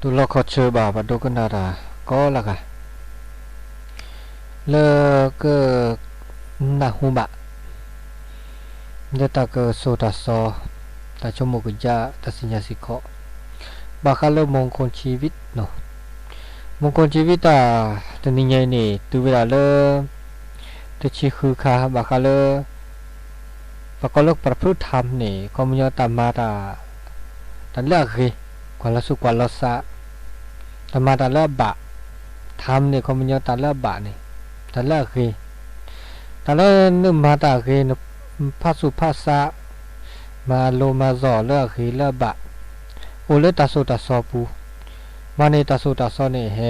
tu lo kho chö ba ba do kana ra ko la ka le ke na hu ba de ta ke so ta so ta cho mo ku ja ta สิญญาสิขอบาคาเลมงคลชีวิตเนาะมงคลชีวิตตาตนิไงนี่ตูเวลาเลตชีคือคาบาคาเลปะกอลกประพฤติธรรมนี่ก็มยตามมาตาตันเลือกคือ ควันละสุกวันละสะตามาตาเลือกบะธรรมนี่ก็มยตาเลือกบะนี่ตันเลือกคือตาเลือกนึมาตาคือพระสุภาษะมาโลมาซอเลือกคือลือกบะโอเลตาโซตาซอปูมาเนตาโซตาซอเนี่ยเฮ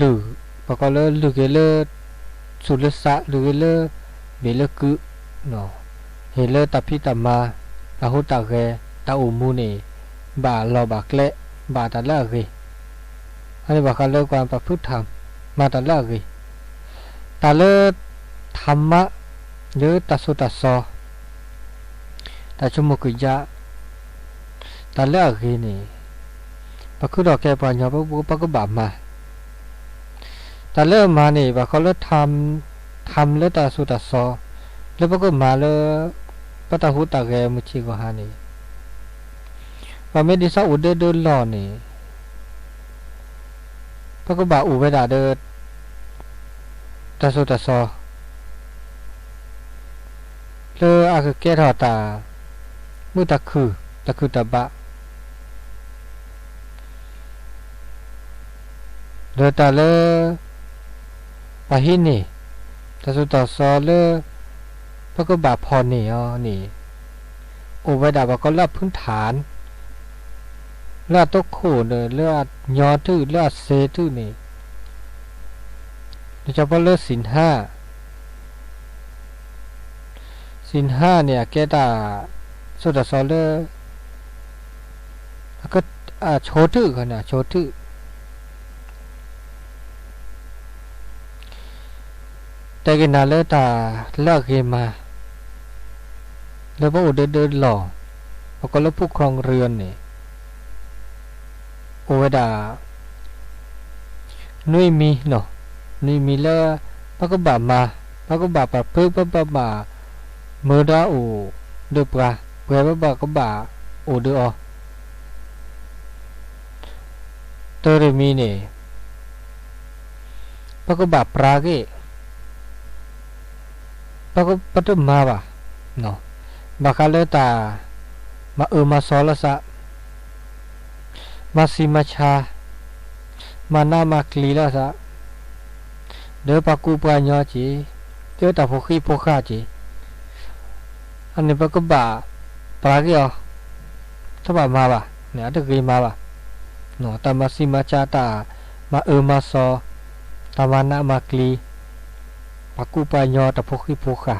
ลือปะกอเลลือเกเลสุลสะลือเกลือเบลกุเนาะเฮเลตาพิตามาตาหุตาเก ตาอุมูนี่บาลอบาเละบาตาละเกอันนี้บาคาเลความประพฤติธรรมมาตาละเกตาเลธรรมะหรือตาโซตาซอตาชมุกุยะตาเละเกนี่ปะคุดอกแก่ปัญญาปะกุปะกุบามาตาเลมานี่บาเขาเลทำทำเลตาโซตาซอแล้วปะกุมาเลปะตาหุตาเกมุชิโกหานี่ ว่าไม่ได้ซาอุเดเดินหล่อนี่ปะกุบาอุเวดาเดินตาโซตาซอเลออาคือแก้ทอตามุตะคือตะคือตะบะเลอตาเลปะหินี่ตะสุตาซอเลพระก็บาพรนี่อ๋อนี่โอเวดาบอกก็รับพื้นฐาน เลือดตกโขเนเลือดยอทื่อเลือดเซทื่อนี่โดยเฉพาะเลือดสินห้าสินห้าเนี่ยแกตาสุดาซอเลแล้วก็อ่าโชทื่อกันนะโชทื่อแต่กินนาเลตาเลิกเกมาแล้วพระอุเดินเดินหล่อแล้วก็แล้วผู้ครองเรือนนี่ โอเวดานุยมีเนาะนุยมีแล้วพระก็บามาพระก็บาปะเพิ่มพระบาบาเมื่อดาโอเดือบกาเพื่อพระบาก็บาโอเดืออเตอร์มีนี่พระก็บาปราเก pako patu ma ba no bakale ta ma u ma so la sa ma si ma cha ma na ma kli la sa de pa ku pa nyo chi te ta pho khi pho kha chi ane pa ko ba pra ki yo ta ba ma ba ne ata ki ma ba no ta ma si ma cha ta ma u ma so ta ma na ma kli ปากูปายอตะพกิพุค่ะ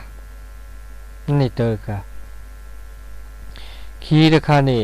นี่เตอกะคีตะคานี่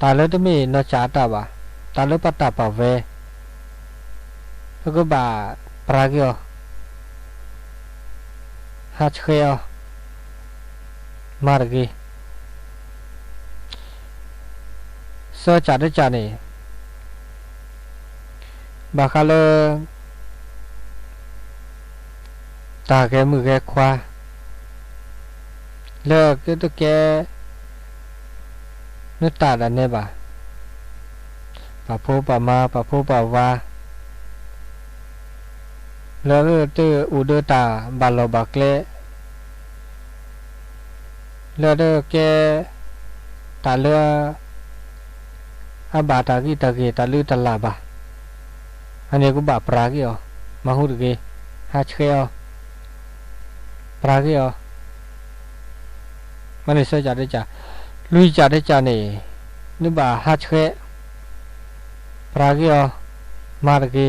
တာလတမေနောချာတာပါတာလပတပါဝဲဘုကဘာပရာဂယောဟတ်ခေယောမာရဂီစောချာတဲ့ချာနေဘာခလတာကဲမှုကဲခွာလောက်ကဲတကဲ นึกตาดันเนี้ยบ่ะปะโพปะมาปะโพปะวาแล้วเตออูเดอตาบาลบักเลเลเดอแกตาเลืออาบาตากีตาเกตาลือตาลาบะอันนี้กูบาปรากีอมาหูดกีฮาเชอปรากีอมันเลยเสียใจได้จ้ะ ลุยจาได้จ้ะนี่ ni ba ha chhe pragyo margi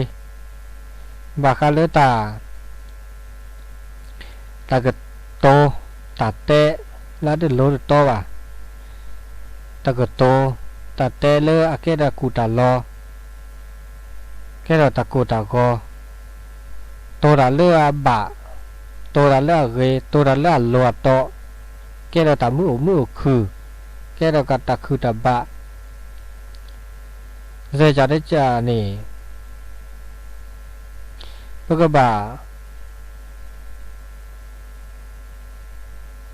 ba kha le ta ta ga to ta te la de lo de to ba ta ga to ta te le a ke da ku ta lo ke da ta ku ta go to da le a ba to da le a ge to da le a lo a to ke da ta mu mu khu ke da ka ta khu ta ba เรจะได้จานี่พวกบ่า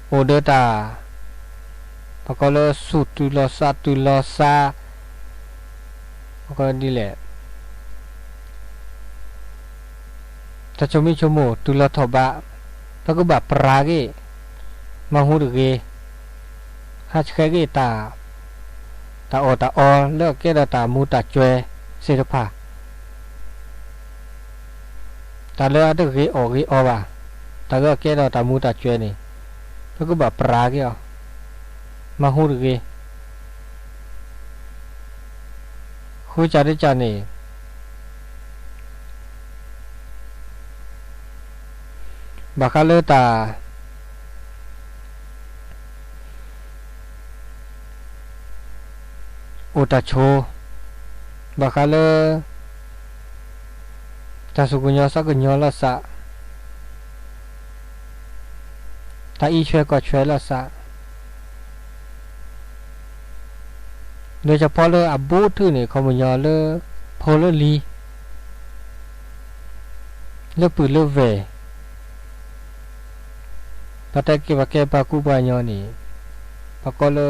โอเดตาปกลสุตุลสาตุลสาปกดีแหละถ้าชมิชโมตุลทบะพวกบ่าปราเกมาหูดเก ฮัชเคกิตาตาโอตาออเลือกเกตตามูตาจวยสิทธภาตาเลือกตึกรีโอกีโอบ่าตาเลือกเกตตามูตาจวยนี่แล้ก็แบบปราเกี่ยวมาหูดึกรีคุยจาริจานี่บากาเลตา อุตาโชบัคาเลตาสุกุญยอสักุญยละสะตาอีช่วยก็เชยละสะโดยเฉพาะเลออับูทื่อนี่คอมยอเลอโพลลีเลอปืนเลอเวปะแต่เกบะเกบะกุบายอนี่ปะก็เลอ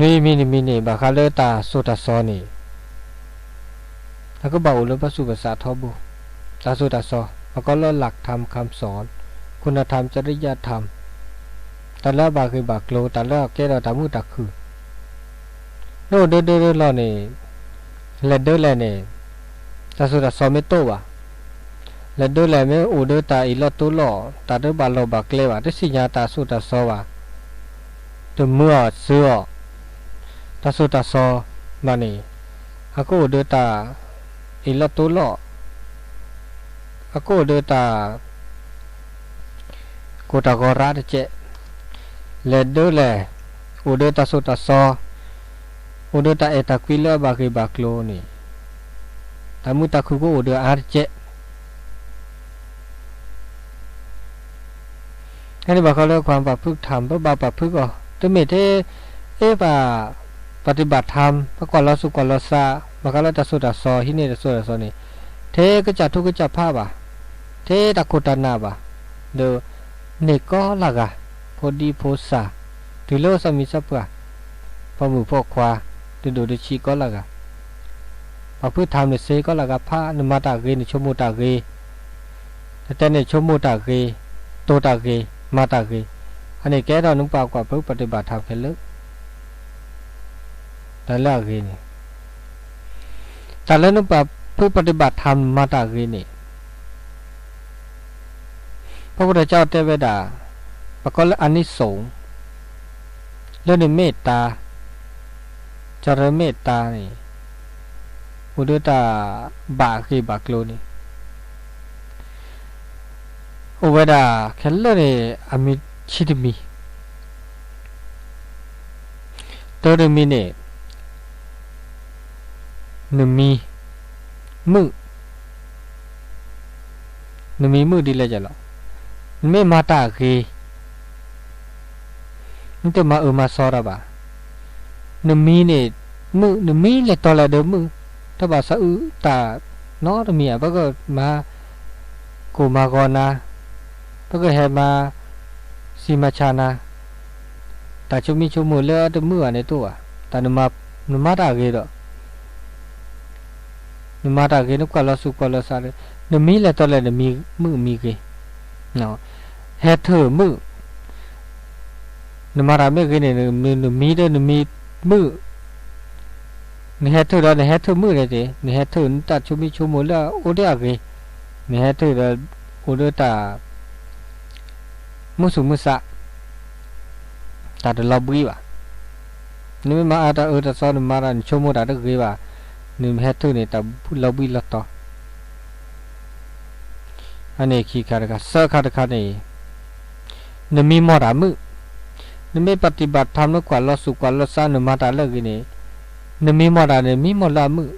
นี่มินิมินิบาคาเลตาสุตาซอนี่แล้วก็บอกเลยว่าสุภาษาทบุตาสุตาซอแล้วก็เล่าหลักธรรมคำสอน คุณธรรมจริยธรรมแต่ละบาคือบากโลแต่ละแกเราตามุตักคือโน่เด้อเด้อเราเนี่ยเลดเดอร์แลเนี่ยตาสุตาซอไม่โตวะเลดเดอร์แลไม่อูเดอตาอีลอตุลอตาเดอบาโลบากเลวะที่สิญญาตาสุตาซอวะตัวเมื่อเสือ ตาสุตาซอบานีอากูเดือตาอิลตุลออากูเดือตากูตากราเจเลเดอเลอุเดตาสุตาซออุเดตาเอตาคิลบากิบากโลนี่ตามุตาคุกูอุเดอาร์เจนี่บอกเขาเรื่องความประพฤติธรรมพระบาปประพฤติก็ตัวเมตเอเอป่า ปฏิบัติธรรมพระกอลสุกอลสาบากาลตสุตาซอหิเนตสุตาซอนี่เทก็จัทุกข์ก็จัภาบะเทตะกุตนาบะเดเนก็ละกะพอดีโพสาติโลสมิสัพะพอมือพอควาติดูดิชีก็ละกะพอพืชทำเนี่ยเซก็ละกะพระนมาตาเกนชมุตาเกแต่เนี่ยชมุตาเกโตตาเกมาตาเกอันนี้แกเราหนุ่งปากกว่าเพื่อปฏิบัติธรรมแค่เลิก ตาละกีนี่แต่แล้วนุปะผู้ปฏิบัติธรรมมาตากีนี่พระพุทธเจ้าเทวดาประกอบอันนี้สงเรื่องในเมตตาจารเมตตานี่อุดตาบาคีบากโลนี่อุเวดาแค่เรื่องนี้อมิชิดมีตัวเดมิเนี่ย နမီမှုနမီမှုဒီလက်ကြလောက်မေမာတာခေနိတမအမဆောရပါနမီနေမှုနမီလက်တော်လာတော့မှုတပါဆူတာနော်တမီဘကမကိုမာကောနာဘကဟေမာစီမချာနာတာချုံမီချုံမလဲတမှုကနေတော့တာနမနမတာခေတော့ နမတာကေနုကလစုကလစာလေနမီလက်တော့လက်နမီမှုမီကေနော်ဟဲထမှုနမရာမေကေနေနမီတဲ့နမီမှုနေဟဲထတော့နေဟဲထမှုလေတဲ့နေဟဲထန်တချုမီချုမလာအိုဒရကေနေဟဲထတော့အိုဒတာမုစုမုစတာတလဘွေးပါနိမမအာတာအတဆောနမရာချုမတာတကေပါ นิมแฮทุนี่แต่พูดเราบิลต่ออันนี้ขี้ขาดกันเสขาดกันนี่นมีมรามือนมีปฏิบัติธรรมกว่าเราสุกว่าเราสร้างนมาตาเลิกนี่นมีมราเนี่ยมีมรามือ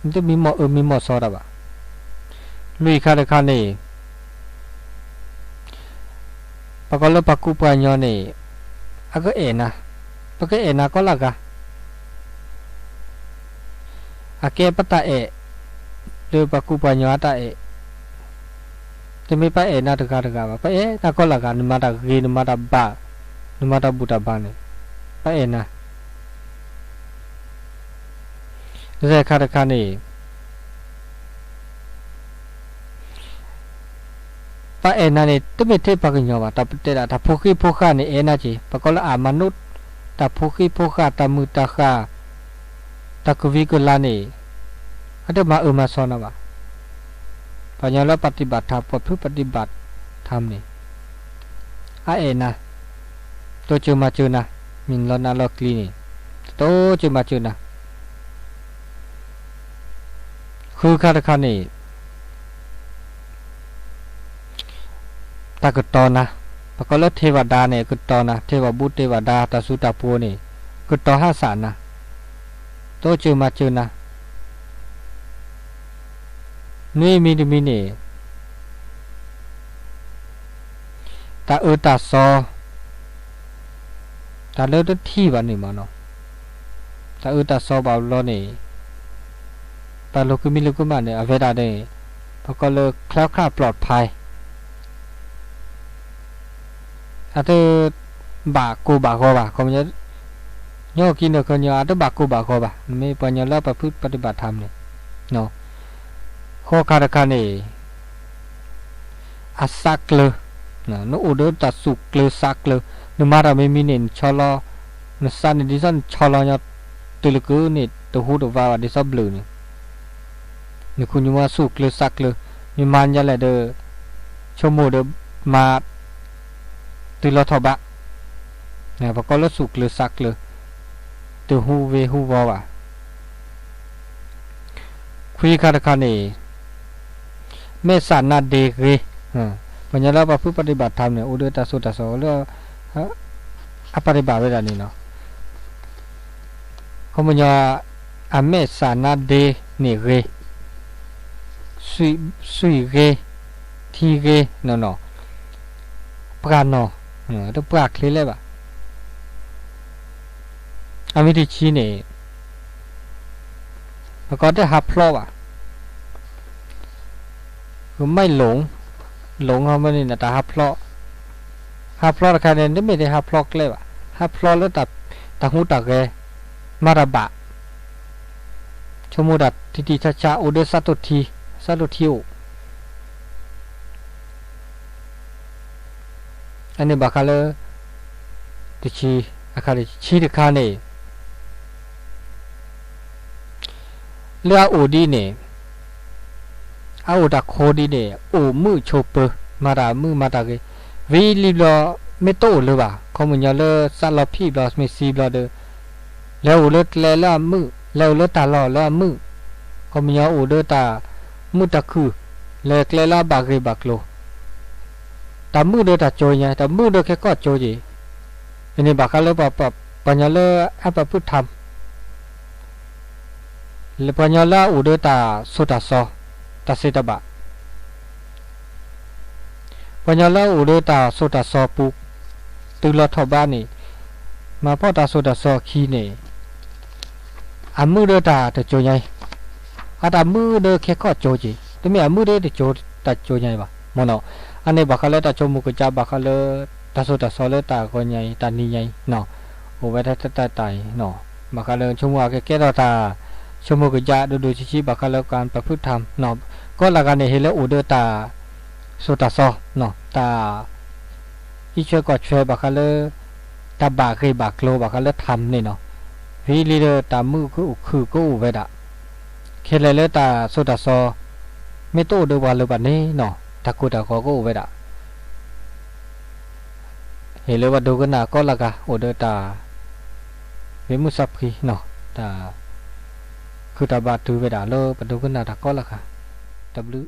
นี่จะมีมอเออมีมอสอระบะลุยขาดกันนี่ปะก็เราปะกูปะยอนี่อะก็เอนะปะก็เอนะก็ละกะ အကေပတဧလေပကုပညာတဧတမေပဧနာတကတကပါပဧနာကောလကနမတဂေနမတဘနမတဘုတဘာနေပဧနာဇေခတခနေပဧနာနေတမေထေပကညောပါတပတေတာဒါဖိုခိဖိုခနေဧနာချေပကောလအာမနုတဒါဖိုခိဖိုခတမုတခါ a manut ta phu ki phu kha ta mu ta kha ta ku vi ko la ne ate ma u ma so na ba ปัญญาแลปฏิบัติธรรมประพฤติปฏิบัติธรรมนี่อาเอนะตัวจูมาจูนะมินลนาลอกลีนี่ตัวจูมาจูนะคือคาตคานี่ตากตอนะปกลเทวดาเนี่ยกตอนะเทวบุตรเทวดาตาสุตาปูนี่กตอห้าสารนะ tochu machuna ni mini mini ta u ta so ta lo to thi ba ni ma no ta u ta so ba lo ni ta lo ku mi lo ku ma ni a ve da de pa ko lo khla khla plot phai ta tu ba ku ba go ba ko mi โยกินเดคนยาตบากูบักโคบะไม่ปัญญาละประพฤติปฏิบัติธรรมเนี่ยเนาะข้อคาตคาเนอัสักเลยนะนอุดินตัดสุกเลยสักเลยนึกมาเราไม่มีเนนชะลอนึกสันดิสันชะลอยตุลกูนี่ตัวหูตัวว่าดิสับลูนี่นึกคุณยูมาสุกเลยสักเลยนี่มันยะแหละเด้อชโมเด้อมาตุลทบะเนี่ยพอก็ลสุกเลยสักเลย ตัวหูเวหูว่าว่าคุยคาราคานี่မေဆာနာဒေကေဟမ်ပညာလာပဖုပฏิบัติธรรมเนี่ยอุดตสุตโสแล้วอปริบาเวลานี่เนาะขมญาอเมสานาเดนี่เรสุยสุยเรทีเรเนาะเนาะปราเนาะเออตปรากเลยเลยบ่ อันวิธี අමිටි චීනේ මකට හප්ලෝවා คือไม่หลง หลงเขาไม่นี่นะแต่ฮับเพลาะฮับเพลาะคะแนนได้ไม่ได้ฮับเพลาะเลยว่ะฮับเพลาะแล้วแต่ดตาหูตักแกมาระบะชมูดัดทิติชาชาอุดสัตุทีสัตุทิวอันนี้บาคาเลติชีอาคาริชีติคาเน่ เลืออูดีเนอาอุดักโคดีเนอูมือโชเปมาดามือมาดาเกวีลีลอไม่โตเลยว่ะเขาเหมือนยาเลซาลอพี่บลอสไม่ซีบลอเดอแล้วอูเลแล้วมือแล้วเลตาลอแล้วมือเขาเหมือนยาอูเดอตามือตะคือเลกเลลาบากเรบักโลตามือเดอตาโจยไงตามือเดอแค่ก็โจยอันนี้บากเขาเลยปะปะปัญญาเลอแอปพุทธธรรม လေပညာလာဥဒတာဆုတဆောတစေတဘပညာလာဥဒတာဆုတဆောပုတူလထဘနိမဖောတာဆုတဆောခီနေအမှုဒတာတကြိုင်းအတမှုဒခေခောကြိုကြီးတမအမှုဒတကြိုတကြိုင်းပါမနောအနေဘခလတချုံမူကကြဘခလတဆုတဆောလတာကိုညိုင်းတနီညိုင်းနော်ဟိုဘက်တတတိုင်နော်ဘခလချုံမူကကဲတော့တာ กแกตาตาชมกจะดูดูชิชิบากาเลการประพฤติธรรมเนาะก็ละกันในเฮเลอูเดตาสุตาซอเนาะตาอีช่วยก็ช่วยบากาเลตาบาเคยบากโลบากาเลทำนี่เนาะวิลีเดตามือก็คือก็อูเวดะเคเลเลตาสุตาซอไม่โตเดวาเลยบันนี้เนาะตะกูตะขอก็อูเวดะเฮเลว่าดูกันนะก็ละกะโอเดตา với một sắp khi nó ta cứ ခုတဘတူပဲတာလို့ဘဒုကနာတာကောလခ w